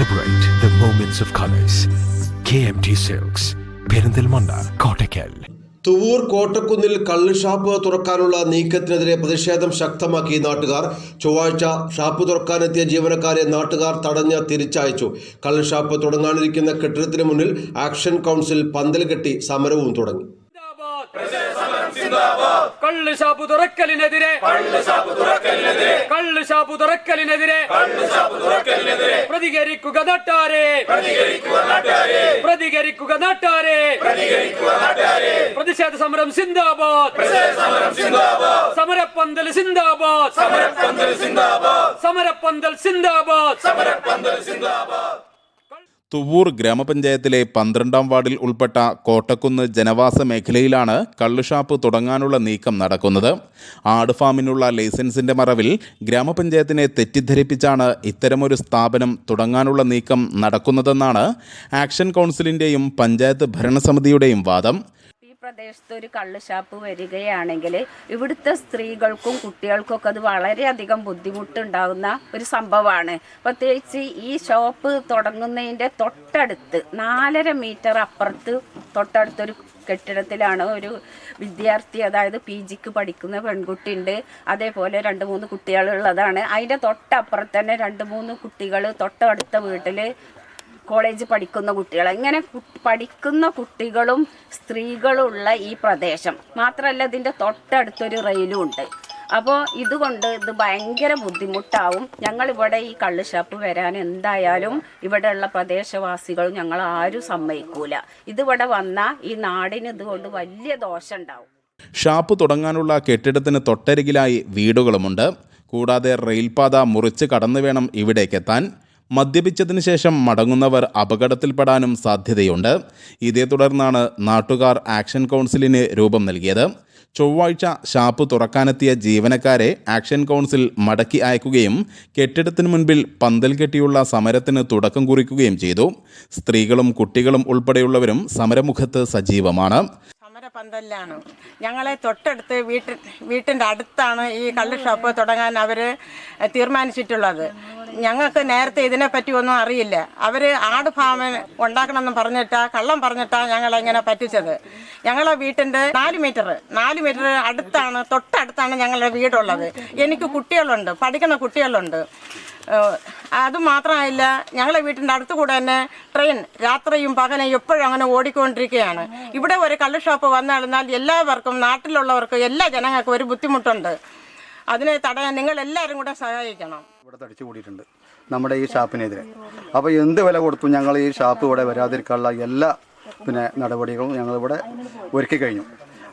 Celebrate the moments of colors. KMT silks Perinthalmanna Kottakkal Thuvvur കോട്ടക്കുന്നിൽ കള്ള് shop തുറക്കാനുള്ള നീക്കത്തിനെതിരെ പ്രതിഷേധം ശക്തമാക്കി നാട്ടുകാർ. ചൊവ്വാഴ്ച ഷാപ്പ് തുറക്കാനെത്തിയ ജീവനക്കാരെ നാട്ടുകാർ തടഞ്ഞ് തിരിച്ചയച്ചു. കള്ള് ഷാപ്പ് തുടങ്ങാനിരിക്കുന്ന കെട്ടിടത്തിന് മുന്നിൽ ആക്ഷൻ കൗൺസിൽ പന്തൽ കെട്ടി സമരവും തുടങ്ങി. കള്ള് ഷാപ്പ് തുറക്കലിനെതിരെ കള്ള് ഷാപ്പ് തുറക്കലിനെതിരെ. പ്രതികരിക്കുക നാട്ടാരെ. പ്രതികരിക്കുക നാട്ടാരെ. പ്രതിഷേധ സമരം സിന്ദാബാദ്. സമരപ്പന്തൽ സിന്ദാബാദ്. സമരപ്പന്തൽ സിന്ദാബാദ്. തുവൂർ ഗ്രാമപഞ്ചായത്തിലെ പന്ത്രണ്ടാം വാർഡിൽ ഉൾപ്പെട്ട കോട്ടക്കുന്ന് ജനവാസ മേഖലയിലാണ് കള്ളുഷാപ്പ് തുടങ്ങാനുള്ള നീക്കം നടക്കുന്നത്. ആട് ഫാമിനുള്ള ലൈസൻസിന്റെ മറവിൽ ഗ്രാമപഞ്ചായത്തിനെ തെറ്റിദ്ധരിപ്പിച്ചാണ് ഇത്തരമൊരു സ്ഥാപനം തുടങ്ങാനുള്ള നീക്കം നടക്കുന്നതെന്നാണ് ആക്ഷൻ കൗൺസിലിന്റെയും പഞ്ചായത്ത് ഭരണസമിതിയുടെയും വാദം. പ്രദേശത്ത് ഒരു കള്ളുഷാപ്പ് വരികയാണെങ്കിൽ ഇവിടുത്തെ സ്ത്രീകൾക്കും കുട്ടികൾക്കും ഒക്കെ അത് വളരെയധികം ബുദ്ധിമുട്ടുണ്ടാകുന്ന ഒരു സംഭവമാണ്. പ്രത്യേകിച്ച് ഈ ഷോപ്പ് തുടങ്ങുന്നതിന്റെ തൊട്ടടുത്ത് നാലര മീറ്റർ അപ്പുറത്ത് തൊട്ടടുത്തൊരു കെട്ടിടത്തിലാണ് ഒരു വിദ്യാർത്ഥി അതായത് പി ജിക്ക് പഠിക്കുന്ന പെൺകുട്ടി ഉണ്ട് അതേപോലെ രണ്ട് മൂന്ന് കുട്ടികളുള്ളതാണ്. അതിന്റെ തൊട്ടപ്പുറത്ത് തന്നെ രണ്ട് മൂന്ന് കുട്ടികൾ തൊട്ടടുത്ത വീട്ടിൽ കോളേജ് പഠിക്കുന്ന കുട്ടികൾ ഇങ്ങനെ പഠിക്കുന്ന കുട്ടികളും സ്ത്രീകളുമുള്ള ഈ പ്രദേശം. മാത്രമല്ല ഇതിന്റെ തൊട്ടടുത്തൊരു റെയിലും ഉണ്ട്. അപ്പോൾ ഇതുകൊണ്ട് ഇത് ഭയങ്കര ബുദ്ധിമുട്ടാവും. ഞങ്ങളിവിടെ ഈ കള്ള് ഷാപ്പ് വരാൻ എന്തായാലും ഇവിടെയുള്ള പ്രദേശവാസികളും ഞങ്ങൾ ആരും സമ്മതിക്കൂല. ഇതിവിടെ വന്നാൽ ഈ നാടിന് ഇതുകൊണ്ട് വലിയ ദോഷം ഉണ്ടാവും ഷാപ്പ് തുടങ്ങാനുള്ള കെട്ടിടത്തിന് തൊട്ടരികിലായി വീടുകളുമുണ്ട്. കൂടാതെ റെയിൽപാത മുറിച്ച് കടന്നു വേണം ഇവിടേക്കെത്താൻ. മദ്യപിച്ചതിന് ശേഷം മടങ്ങുന്നവർ അപകടത്തിൽപ്പെടാനും സാധ്യതയുണ്ട്. ഇതേ തുടർന്നാണ് നാട്ടുകാർ ആക്ഷൻ കൗൺസിലിന് രൂപം നൽകിയത്. ചൊവ്വാഴ്ച ഷാപ്പ് തുറക്കാനെത്തിയ ജീവനക്കാരെ ആക്ഷൻ കൗൺസിൽ മടക്കി അയക്കുകയും കെട്ടിടത്തിന് മുൻപിൽ പന്തൽ കെട്ടിയുള്ള സമരത്തിന് തുടക്കം കുറിക്കുകയും ചെയ്തു. സ്ത്രീകളും കുട്ടികളും ഉൾപ്പെടെയുള്ളവരും സമരമുഖത്ത് സജീവമാണ്. പന്തലിലാണ് ഞങ്ങളെ തൊട്ടടുത്ത് വീട്ടിൽ വീട്ടിന്റെ അടുത്താണ് ഈ കള്ള് ഷോപ്പ് തുടങ്ങാൻ അവർ തീരുമാനിച്ചിട്ടുള്ളത്. ഞങ്ങൾക്ക് നേരത്തെ ഇതിനെപ്പറ്റി ഒന്നും അറിയില്ല. അവർ ആട് ഫാം ഉണ്ടാക്കണമെന്ന് പറഞ്ഞിട്ടാ കള്ളം പറഞ്ഞിട്ടാ ഞങ്ങളിങ്ങനെ പറ്റിച്ചത്. ഞങ്ങളെ വീട്ടിന്റെ നാല് മീറ്റർ നാല് മീറ്റർ അടുത്താണ് തൊട്ടടുത്താണ് ഞങ്ങളുടെ വീടുള്ളത്. എനിക്ക് കുട്ടികളുണ്ട് പഠിക്കുന്ന കുട്ടികളുണ്ട്. അത് മാത്രമല്ല ഞങ്ങളെ വീട്ടിന്റെ അടുത്ത് കൂടെ തന്നെ ട്രെയിൻ രാത്രിയും പകലും എപ്പോഴും അങ്ങനെ ഓടിക്കൊണ്ടിരിക്കുകയാണ്. ഇവിടെ ഒരു കള്ള് ഷോപ്പ് വന്നിരുന്നാൽ എല്ലാവർക്കും നാട്ടിലുള്ളവർക്കും എല്ലാ ജനങ്ങൾക്കും ഒരു ബുദ്ധിമുട്ടുണ്ട്. അതിനെ തടയാൻ നിങ്ങൾ എല്ലാവരും കൂടെ സഹായിക്കണം. ഇവിടെ തടിച്ചു കൂടിയിട്ടുണ്ട് നമ്മുടെ ഈ ഷാപ്പിനെതിരെ. അപ്പോൾ എന്ത് വില കൊടുത്തും ഞങ്ങൾ ഈ ഷാപ്പ് ഇവിടെ വരാതിരിക്കാനുള്ള എല്ലാ പിന്നെ നടപടികളും ഞങ്ങളിവിടെ ഒരുക്കി കഴിഞ്ഞു.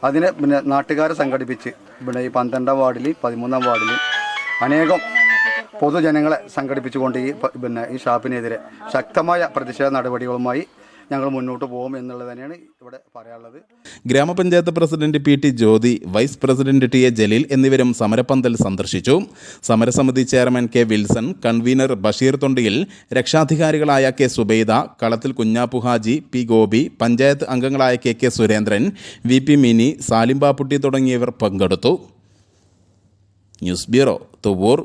അതിന് പിന്നെ നാട്ടുകാരെ സംഘടിപ്പിച്ച് ഇവിടെ ഈ പന്ത്രണ്ടാം വാർഡിൽ പതിമൂന്നാം വാർഡിൽ അനേകം പൊതുജനങ്ങളെ സംഘടിപ്പിച്ചുകൊണ്ട് ഈ പിന്നെ ഈ ഷാപ്പിനെതിരെ ശക്തമായ പ്രതിഷേധ നടപടികളുമായി ഞങ്ങൾ മുന്നോട്ട് പോകും എന്നുള്ളത് തന്നെയാണ് ഇവിടെ പറയാനുള്ളത്. ഗ്രാമപഞ്ചായത്ത് president P T Jyothi vice president T A Jaleel എന്നിവരും സമരപ്പന്തൽ സന്ദർശിച്ചു. സമരസമിതി chairman K Wilson convener Basheer Thondiyil രക്ഷാധികാരികളായ K Subaida Kalathil Kunjappu Haji P Gopi panchayat അംഗങ്ങളായ K K Surendran V P Mini Salimbapputty തുടങ്ങിയവർ പങ്കെടുത്തു. News bureau Thuvur